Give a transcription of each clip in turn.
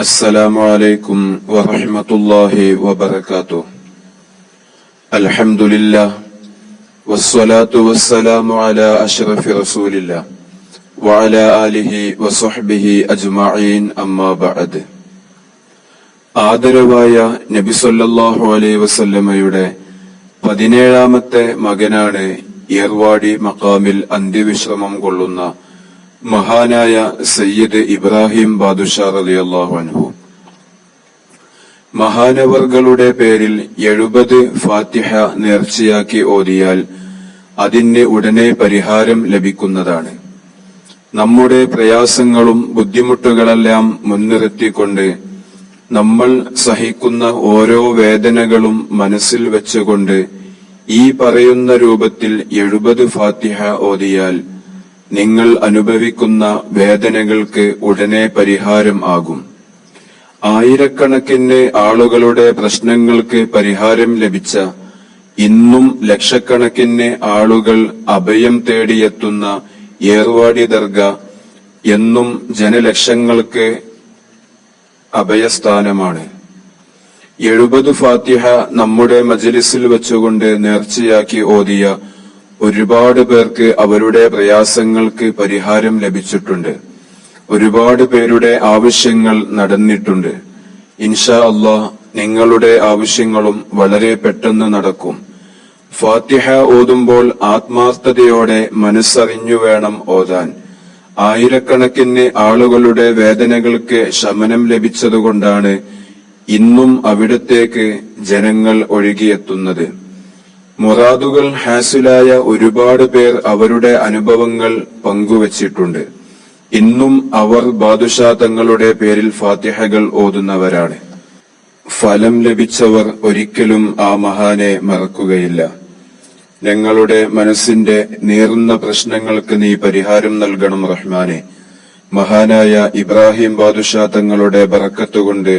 السلام عليكم ورحمة الله وبركاته الحمد لله والصلاة والسلام على أشرف رسول الله وعلى آله وصحبه أجمعين أما بعد ആദരവായ നബി സല്ലല്ലാഹു അലൈഹി വസല്ലമയുടെ പതിനേഴാമത്തെ മകനാണ് ഏർവാടി മക്കാമിൽ അന്ത്യവിശ്രമം കൊള്ളുന്ന മഹാനായ സയ്യിദ് ഇബ്രാഹിം ബാദുഷാ അലി അള്ളാഹു മഹാനവർകളുടെ പേരിൽ എഴുപത് ഫാത്തിഹ നേർച്ചയാക്കി ഓതിയാൽ അതിന് ഉടനെ പരിഹാരം ലഭിക്കുന്നതാണ്. നമ്മുടെ പ്രയാസങ്ങളും ബുദ്ധിമുട്ടുകളെല്ലാം മുൻനിർത്തിക്കൊണ്ട് നമ്മൾ സഹിക്കുന്ന ഓരോ വേദനകളും മനസ്സിൽ വെച്ചുകൊണ്ട് ഈ പറയുന്ന രൂപത്തിൽ എഴുപത് ഫാത്തിഹ ഓതിയാൽ നിങ്ങൾ അനുഭവിക്കുന്ന വേദനകൾക്ക് ഉടനെ പരിഹാരം ആകും. ആയിരക്കണക്കിന് ആളുകളുടെ പ്രശ്നങ്ങൾക്ക് പരിഹാരം ലഭിച്ച ഇന്നും ലക്ഷക്കണക്കിന് ആളുകൾ അഭയം തേടിയെത്തുന്ന ഏർവാടി ദർഗ എന്നും ജനലക്ഷങ്ങൾക്ക് അഭയസ്ഥാനമാണ്. എഴുപത് ഫാത്തിഹ നമ്മുടെ മജലിസിൽ വെച്ചുകൊണ്ട് നേർച്ചയാക്കി ഓതിയ ഒരുപാട് പേർക്ക് അവരുടെ പ്രയാസങ്ങൾക്ക് പരിഹാരം ലഭിച്ചിട്ടുണ്ട്. ഒരുപാട് പേരുടെ ആവശ്യങ്ങൾ നടന്നിട്ടുണ്ട്. ഇൻഷാ അള്ളാഹ് നിങ്ങളുടെ ആവശ്യങ്ങളും വളരെ പെട്ടെന്ന് നടക്കും. ഫാത്തിഹ ഓതുമ്പോൾ ആത്മാർത്ഥതയോടെ മനസ്സറിഞ്ഞു വേണം ഓതാൻ. ആയിരക്കണക്കിന് ആളുകളുടെ വേദനകൾക്ക് ശമനം ലഭിച്ചതുകൊണ്ടാണ് ഇന്നും അവിടത്തേക്ക് ജനങ്ങൾ ഒഴുകിയെത്തുന്നത്. മുറാദുകൾ ഹാസിലായ ഒരുപാട് പേർ അവരുടെ അനുഭവങ്ങൾ പങ്കുവച്ചിട്ടുണ്ട്. ഇന്നും അവർ ബാദുഷാ തങ്ങളുടെ പേരിൽ ഫാത്തിഹകൾ ഓതുന്നവരാണ്. ഫലം ലഭിച്ചവർ ഒരിക്കലും ആ മഹാനെ മറക്കുകയില്ല. ഞങ്ങളുടെ മനസ്സിന്റെ നീറുന്ന പ്രശ്നങ്ങൾക്ക് നീ പരിഹാരം നൽകണം റഹ്മാനെ. മഹാനായ ഇബ്രാഹിം ബാദുഷാ തങ്ങളുടെ ബറക്കത്തുകൊണ്ട്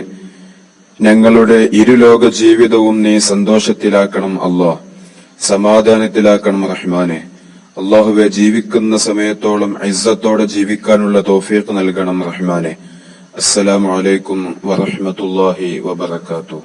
ഞങ്ങളുടെ ഇരുലോക ജീവിതവും നീ സന്തോഷത്തിലാക്കണം അള്ളാഹ് സമാധാനത്തിലാക്കണം റഹ്മാനെ. അള്ളാഹുവെ ജീവിക്കുന്ന സമയത്തോളം ഇസ്സത്തോടെ ജീവിക്കാനുള്ള തോഫീഖ് നൽകണം റഹ്മാനെ. അസ്സലാമു വലൈക്കും വറഹ്മത്തുള്ളാഹി വബറകാതുഹു.